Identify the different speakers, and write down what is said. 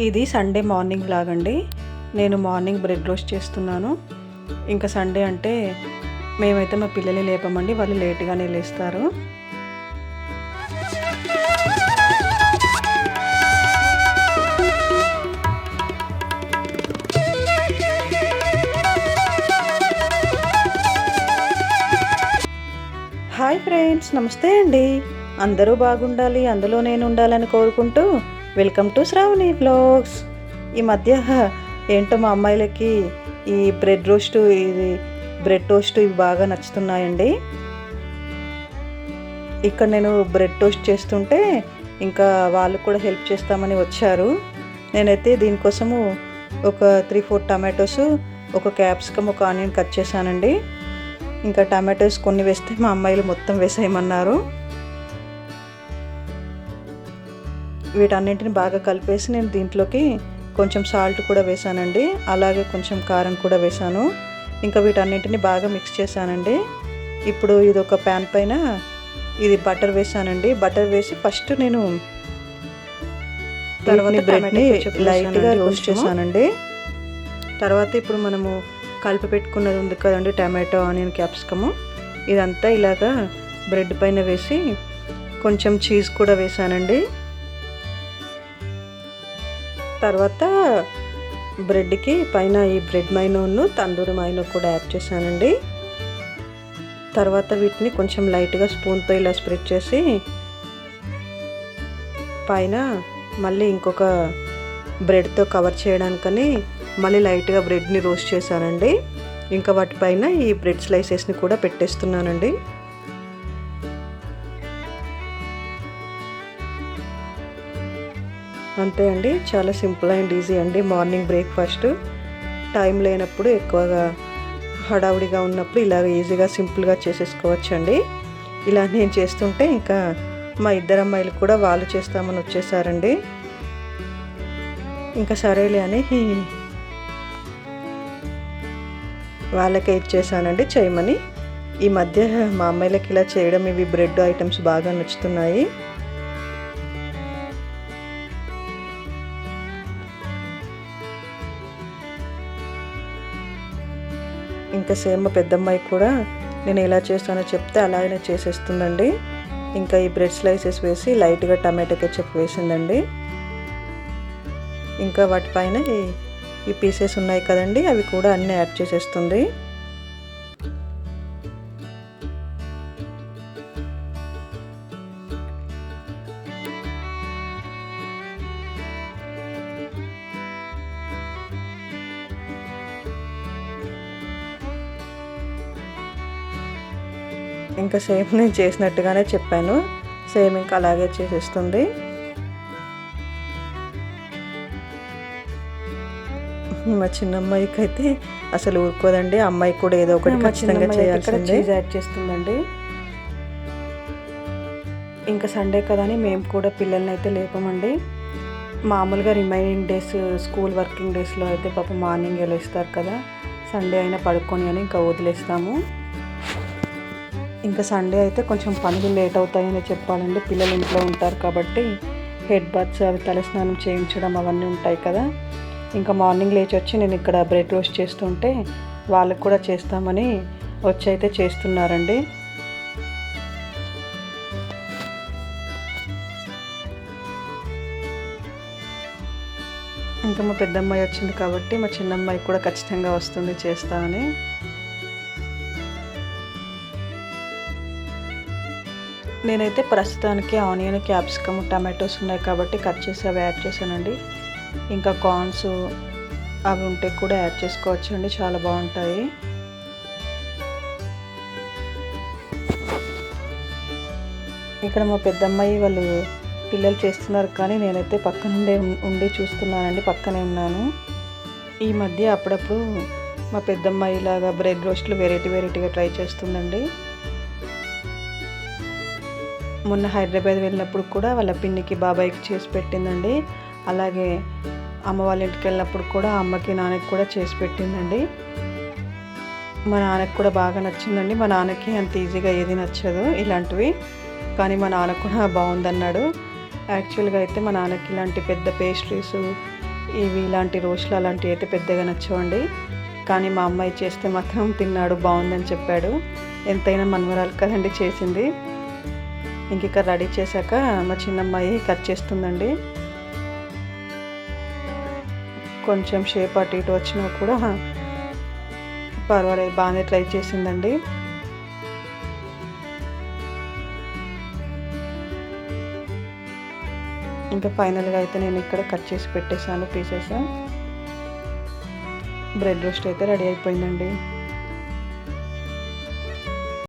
Speaker 1: ఇది Sunday morning blog అండి నేను మార్నింగ్ బ్రెడ్ రోస్ట్ చేస్తున్నాను. ఇంకా సండే అంటే మేమైతే మా పిల్లల్ని లేపమండి వాళ్ళు లేట్గానే లేస్తారు. హాయ్ ఫ్రెండ్స్ నమస్తే అండి. అందరూ బాగుండాలి అందులో నేను ఉండాలని కోరుకుంటూ వెల్కమ్ టు శ్రావణి బ్లాగ్స్ ఈ మధ్య ఏంటో మా అమ్మాయిలకి ఈ బ్రెడ్ రోస్ట్ ఇది బ్రెడ్ టోస్ట్ ఇవి బాగా నచ్చుతున్నాయండి. ఇక్కడ నేను బ్రెడ్ టోస్ట్ చేస్తుంటే ఇంకా వాళ్ళు కూడా హెల్ప్ చేస్తామని వచ్చారు. నేనైతే దీనికోసము ఒక త్రీ ఫోర్ టమాటోస్ ఒక క్యాప్సికమ్ ఒక ఆనియన్ కట్ చేశానండి. ఇంకా టమాటోస్ కొన్ని వేస్తే మా అమ్మాయిలు మొత్తం వేసేయమన్నారు. వీటన్నింటిని బాగా కలిపేసి నేను దీంట్లోకి కొంచెం సాల్ట్ కూడా వేసానండి అలాగే కొంచెం కారం కూడా వేసాను ఇంకా వీటన్నింటిని బాగా మిక్స్ చేశానండి. ఇప్పుడు ఇది ఒక ప్యాన్ పైన ఇది బటర్ వేసానండి బటర్ వేసి ఫస్ట్ నేను తర్వాత బ్రెడ్ని లైట్గా రోస్ట్ చేశానండి. తర్వాత ఇప్పుడు మనము కలిపి పెట్టుకున్నది ఉంది కదండి టమాటో ఆనియన్ క్యాప్సికము. ఇదంతా ఇలాగా బ్రెడ్ పైన వేసి కొంచెం చీజ్ కూడా వేసానండి తర్వాత బ్రెడ్కి పైన ఈ బ్రెడ్ మైనోను తందూరి మైనో కూడా యాడ్ చేశానండి. తర్వాత వీటిని కొంచెం లైట్గా స్పూన్తో ఇలా స్ప్రెడ్ చేసి పైన మళ్ళీ ఇంకొక బ్రెడ్తో కవర్ చేయడానికని మళ్ళీ లైట్గా బ్రెడ్ని రోస్ట్ చేశానండి. ఇంకా వాటిపైన ఈ బ్రెడ్ స్లైసెస్ని కూడా పెట్టేస్తున్నానండి. అంతే అండి. చాలా సింపుల్ అండ్ ఈజీ అండి. Morning breakfast. టైం లేనప్పుడు ఎక్కువగా హడావుడిగా ఉన్నప్పుడు ఇలాగ ఈజీగా సింపుల్గా చేసేసుకోవచ్చండి. ఇలా నేను చేస్తుంటే ఇంకా మా ఇద్దరు అమ్మాయిలు కూడా వాళ్ళు చేస్తామని వచ్చేసారండి. ఇంకా సరేలే అని వాళ్ళకే ఇచ్చేసానండి చేయమని. ఈ మధ్య మా అమ్మాయిలకి ఇలా చేయడం ఇవి బ్రెడ్ ఐటమ్స్ బాగా నచ్చుతున్నాయి. ఇంకా సేమ్ పెద్దమ్మాయి కూడా నేను ఎలా చేస్తానో చెప్తే అలాగనే చేసేస్తుందండి. ఇంకా ఈ బ్రెడ్ స్లైసెస్ వేసి లైట్గా టమాటో కెచప్ వేసిందండి. ఇంకా వాటిపైన ఈ ఈ పీసెస్ ఉన్నాయి కదండి అవి కూడా అన్నీ యాడ్ చేసేస్తుంది. ఇంకా సేమ్ నేను చేసినట్టుగానే చెప్పాను. సేమ్ ఇంకా అలాగే చేసేస్తుంది. మా చిన్న అమ్మాయికి అయితే అసలు ఊరుకోదండి. అమ్మాయి కూడా ఏదో ఒకటి ఖచ్చితంగా చేయాల్సిందే. యాడ్ చేస్తుందండి. ఇంకా సండే కదా అని మేము కూడా పిల్లల్ని అయితే లేపమండి. మామూలుగా రిమైనింగ్ డేస్ స్కూల్ వర్కింగ్ డేస్లో అయితే పాప మార్నింగ్ వెళ్ళేస్తారు కదా. సండే అయినా పడుకొని అని ఇంకా వదిలేస్తాము. ఇంకా సండే అయితే కొంచెం పనులు లేట్ అవుతాయని చెప్పాలండి. పిల్లలు ఇంట్లో ఉంటారు కాబట్టి హెడ్ బాత్స్ అవి తలస్నానం చేయించడం అవన్నీ ఉంటాయి కదా. ఇంకా మార్నింగ్ లేచి వచ్చి నేను ఇక్కడ బ్రెడ్ రోస్ట్ చేస్తుంటే వాళ్ళకి కూడా చేస్తామని వచ్చి అయితే చేస్తున్నారండి. ఇంకా మా పెద్దమ్మాయి వచ్చింది కాబట్టి మా చిన్నమ్మాయి కూడా ఖచ్చితంగా వస్తుంది చేస్తా అని. నేనైతే ప్రస్తుతానికి ఆనియన్ క్యాప్సికమ్ టమాటోస్ ఉన్నాయి కాబట్టి కట్ చేసి అవి యాడ్ చేశానండి. ఇంకా కార్న్స్ అవి ఉంటే కూడా యాడ్ చేసుకోవచ్చండి. చాలా బాగుంటాయి. ఇక్కడ మా పెద్దమ్మాయి వాళ్ళు పిల్లలు చేస్తున్నారు కానీ నేనైతే పక్కనుండే ఉండి చూస్తున్నానండి. పక్కనే ఉన్నాను. ఈ మధ్య అప్పుడప్పుడు మా పెద్దమ్మాయి లాగా బ్రెడ్ రోస్ట్లు వెరైటీ వెరైటీగా ట్రై చేస్తుందండి. మొన్న హైదరాబాద్ వెళ్ళినప్పుడు కూడా వాళ్ళ పిన్నికి బాబాయ్కి చేసి పెట్టిందండి. అలాగే అమ్మ వాళ్ళ ఇంటికి వెళ్ళినప్పుడు కూడా అమ్మకి నాన్నకి కూడా చేసి పెట్టిందండి. మా నాన్నకి కూడా బాగా నచ్చిందండి. మా నాన్నకి అంత ఈజీగా ఏది నచ్చదు ఇలాంటివి. కానీ మా నాన్న కూడా బాగుందన్నాడు. యాక్చువల్గా అయితే మా నాన్నకి ఇలాంటి పెద్ద పేస్ట్రీస్ ఇవి ఇలాంటి రోజులు అలాంటివి అయితే పెద్దగా నచ్చవండి. కానీ మా అమ్మాయి చేస్తే మాత్రం తిన్నాడు బాగుందని చెప్పాడు. ఎంతైనా మనవరాలు కదండి చేసింది. ఇంక ఇక్కడ రెడీ చేశాక మా చిన్నమ్మాయి కట్ చేస్తుందండి. కొంచెం షేప్ అటు ఇటు వచ్చినా కూడా పర్వాలేదు బాగానే ట్రై చేసిందండి. ఇంకా ఫైనల్గా అయితే నేను ఇక్కడ కట్ చేసి పెట్టేశాను పీసెస్. బ్రెడ్ రోస్ట్ అయితే రెడీ అయిపోయిందండి.